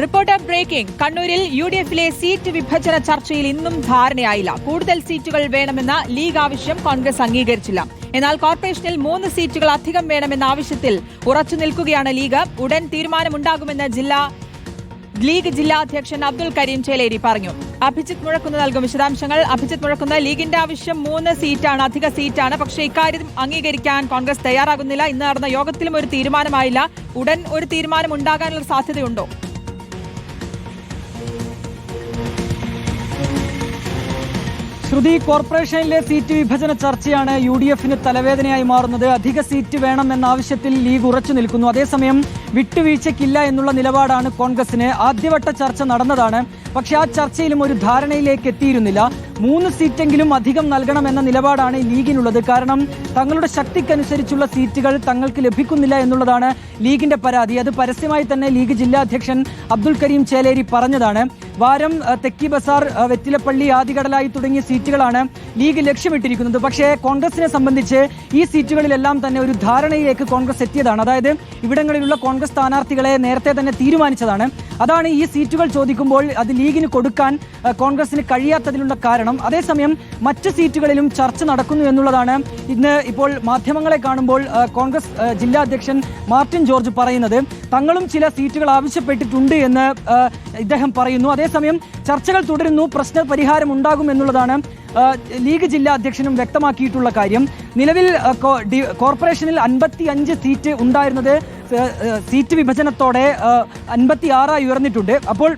Reporter breaking കണ്ണൂരിൽ U D എഫിലെ seat വിഭജന ചർച്ചയിൽ ഇന്നും ധാരണയായില്ല. കൂടുതൽ സീറ്റുകൾ വേണമെന്ന ലീഗ് ആവശ്യം കോൺഗ്രസ് അംഗീകരിച്ചില്ല. എന്നാൽ കോർപ്പറേഷനിൽ മൂന്ന് സീറ്റുകൾ അധികം വേണമെന്ന ആവശ്യത്തിൽ ഉറച്ചു നിൽക്കുകയാണ് ലീഗ്. ഉടൻ തീരുമാനമുണ്ടാകുമെന്ന് ജില്ലാ ലീഗ് ജില്ലാ അധ്യക്ഷൻ അബ്ദുൽ കരീം ചേലേരി പറഞ്ഞു. അഭിജിത്ത് മുഴക്കുന്ന നൽകും വിശദാംശങ്ങൾ. അഭിജിത്ത് മുഴക്കുന്ന ലീഗിന്റെ ആവശ്യം മൂന്ന് സീറ്റാണ് അധിക സീറ്റാണ്. പക്ഷേ ഇക്കാര്യം അംഗീകരിക്കാൻ കോൺഗ്രസ് തയ്യാറാകുന്നില്ല. ഇന്ന് നടന്ന യോഗത്തിലും ഒരു തീരുമാനമായില്ല. ഉടൻ ഒരു തീരുമാനം ഉണ്ടാകാനുള്ള സാധ്യതയുണ്ടോ? ശ്രുതി കോർപ്പറേഷനിലെ സീറ്റ് വിഭജന ചർച്ചയാണ് യു ഡി എഫിന് തലവേദനയായി മാറുന്നത്. അധിക സീറ്റ് വേണം എന്ന ആവശ്യത്തിൽ ലീഗ് ഉറച്ചു നിൽക്കുന്നു. അതേസമയം വിട്ടുവീഴ്ചയ്ക്കില്ല എന്നുള്ള നിലപാടാണ് കോൺഗ്രസിന് ആദ്യവട്ട ചർച്ച നടന്നതാണ്. പക്ഷേ ആ ചർച്ചയിലും ഒരു ധാരണയിലേക്ക് എത്തിയിരുന്നില്ല. മൂന്ന് സീറ്റെങ്കിലും അധികം നൽകണമെന്ന നിലപാടാണ് ലീഗിനുള്ളത്. കാരണം തങ്ങളുടെ ശക്തിക്കനുസരിച്ചുള്ള സീറ്റുകൾ തങ്ങൾക്ക് ലഭിക്കുന്നില്ല എന്നുള്ളതാണ് ലീഗിന്റെ പരാതി. അത് പരസ്യമായി തന്നെ ലീഗ് ജില്ലാ അധ്യക്ഷൻ അബ്ദുൽ കരീം ചേലേരി പറഞ്ഞതാണ്. വാരം തെക്കി ബസാർ വെറ്റിലപ്പള്ളി ആദികടലായി തുടങ്ങിയ സീറ്റുകളാണ് ലീഗ് ലക്ഷ്യമിട്ടിരിക്കുന്നത്. പക്ഷേ കോൺഗ്രസിനെ സംബന്ധിച്ച് ഈ സീറ്റുകളിലെല്ലാം തന്നെ ഒരു ധാരണയിലേക്ക് കോൺഗ്രസ് എത്തിയതാണ്. അതായത് ഇവിടങ്ങളിലുള്ള കോൺഗ്രസ് സ്ഥാനാർത്ഥികളെ നേരത്തെ തന്നെ തീരുമാനിച്ചതാണ്. അതാണ് ഈ സീറ്റുകൾ ചോദിക്കുമ്പോൾ അത് ലീഗിന് കൊടുക്കാൻ കോൺഗ്രസിന് കഴിയാത്തതിനുള്ള കാരണം. അതേസമയം മറ്റ് സീറ്റുകളിലും ചർച്ച നടക്കുന്നു എന്നുള്ളതാണ് ഇന്ന് ഇപ്പോൾ മാധ്യമങ്ങളെ കാണുമ്പോൾ കോൺഗ്രസ് ജില്ലാ അധ്യക്ഷൻ മാർട്ടിൻ ജോർജ് പറയുന്നത്. തങ്ങളും ചില സീറ്റുകൾ ആവശ്യപ്പെട്ടിട്ടുണ്ട് എന്ന് ഇദ്ദേഹം പറയുന്നു. അതേസമയം ചർച്ചകൾ തുടരുന്നു പ്രശ്ന പരിഹാരം ഉണ്ടാകും എന്നുള്ളതാണ് ലീഗ് ജില്ലാ അധ്യക്ഷനും വ്യക്തമാക്കിയിട്ടുള്ള കാര്യം. നിലവിൽ കോർപ്പറേഷനിൽ അൻപത്തി അഞ്ച് സീറ്റ് ഉണ്ടായിരുന്നത് സീറ്റ് വിഭജനത്തോടെ അൻപത്തി ആറായി ഉയർന്നിട്ടുണ്ട്. അപ്പോൾ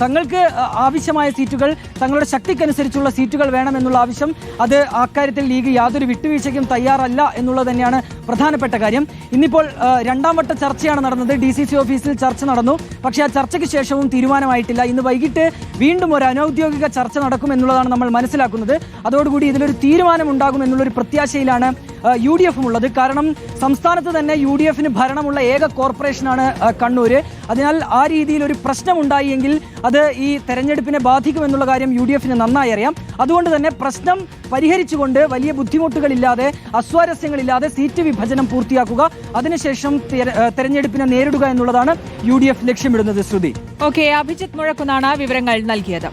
തങ്ങൾക്ക് ആവശ്യമായ സീറ്റുകൾ തങ്ങളുടെ ശക്തിക്കനുസരിച്ചുള്ള സീറ്റുകൾ വേണമെന്നുള്ള ആവശ്യം അത് അക്കാര്യത്തിൽ ലീഗ് യാതൊരു വിട്ടുവീഴ്ചയ്ക്കും തയ്യാറല്ല എന്നുള്ളത് തന്നെയാണ് പ്രധാനപ്പെട്ട കാര്യം. ഇന്നിപ്പോൾ രണ്ടാം വട്ട ചർച്ചയാണ് നടന്നത്. ഡി ഓഫീസിൽ ചർച്ച നടന്നു. പക്ഷേ ആ ചർച്ചയ്ക്ക് ശേഷവും തീരുമാനമായിട്ടില്ല. ഇന്ന് വൈകിട്ട് വീണ്ടും ഒരു അനൌദ്യോഗിക ചർച്ച നടക്കും എന്നുള്ളതാണ് നമ്മൾ മനസ്സിലാക്കുന്നത്. അതോടുകൂടി ഇതിലൊരു തീരുമാനം ഉണ്ടാകും എന്നുള്ളൊരു പ്രത്യാശയിലാണ് യു ഡി എഫും ഉള്ളത്. കാരണം സംസ്ഥാനത്ത് തന്നെ യു ഡി എഫിന് ഭരണമുള്ള ഏക കോർപ്പറേഷനാണ് കണ്ണൂർ അതിനാൽ ആ രീതിയിൽ ഒരു പ്രശ്നമുണ്ടായി എങ്കിൽ അത് ഈ തെരഞ്ഞെടുപ്പിനെ ബാധിക്കുമെന്നുള്ള കാര്യം യു ഡി എഫിന് നന്നായി അറിയാം. അതുകൊണ്ട് തന്നെ പ്രശ്നം പരിഹരിച്ചുകൊണ്ട് വലിയ ബുദ്ധിമുട്ടുകളില്ലാതെ അസ്വാരസ്യങ്ങളില്ലാതെ സീറ്റ് വിഭജനം പൂർത്തിയാക്കുക അതിനുശേഷം തെരഞ്ഞെടുപ്പിനെ നേരിടുക എന്നുള്ളതാണ് യു ഡി എഫ് ലക്ഷ്യമിടുന്നത് ശ്രുതി. ഓക്കെ അഭിജിത് മുഴക്കുന്നാണ് വിവരങ്ങൾ നൽകിയത്.